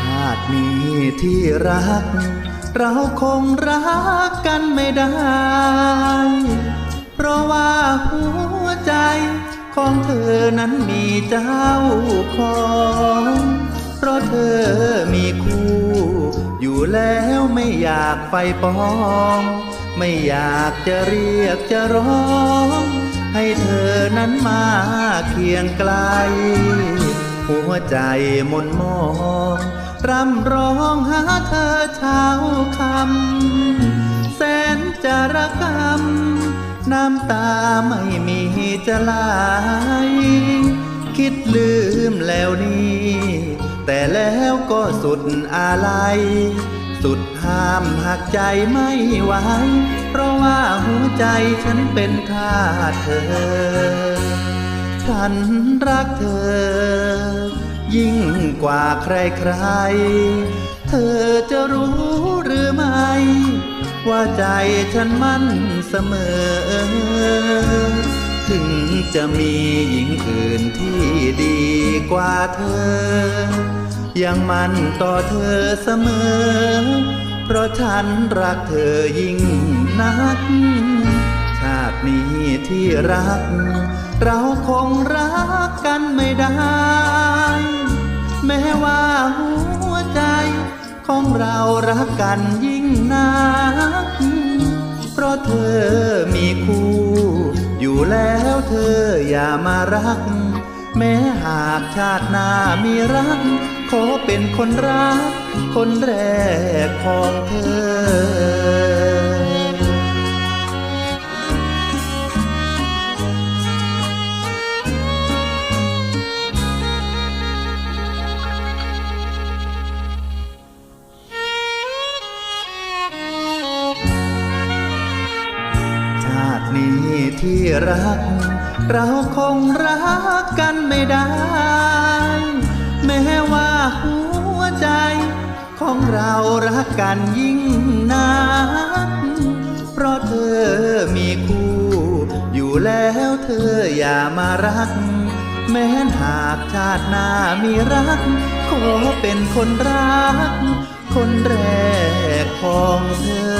ชาตินี้ที่รัก เราคงรักกันไม่ได้ องเธอนั้นมีเจ้าของ เพราะเธอมีคู่ อยู่แล้วไม่อยากไปปอง ไม่อยากจะเรียกจะร้อง ให้เธอนั้นมาเคียงไกล หัวใจมนมองร่ำร้องหาเธอเช้าคำแสนจะระกำ น้ำตาไม่มีจะไหลคิดลืมแล้วนี่ แต่แล้วก็สุดอาลัยสุดห้ามหักใจไม่ไหว เพราะว่าหัวใจฉันเป็นทาสเธอ ฉันรักเธอ ยิ่งกว่าใครๆ เธอจะรู้หรือไม่ ว่าใจฉันมั่นเสมอ ถึงจะมีหญิงอื่นที่ดีกว่าเธอ ยังมั่นต่อเธอเสมอ เพราะฉันรักเธอยิ่งนัก ชาตินี้ที่รัก เราคงรักกันไม่ได้ แม้ว่าหัวใจของเรารักกันยิ่งนัก ออย่ามารัก แม้หากชาติหน้ามีรัก ขอเป็นคนรัก คนแรกของเธอ ที่รัก เราคงรักกันไม่ได้ แม้ว่าหัวใจ ของเรารักกันยิ่งนัก เพราะเธอมีคู่ อยู่แล้วเธออย่ามารัก แม้หากชาติหน้ามีรัก ขอเป็นคนรัก คนแรกของเธอ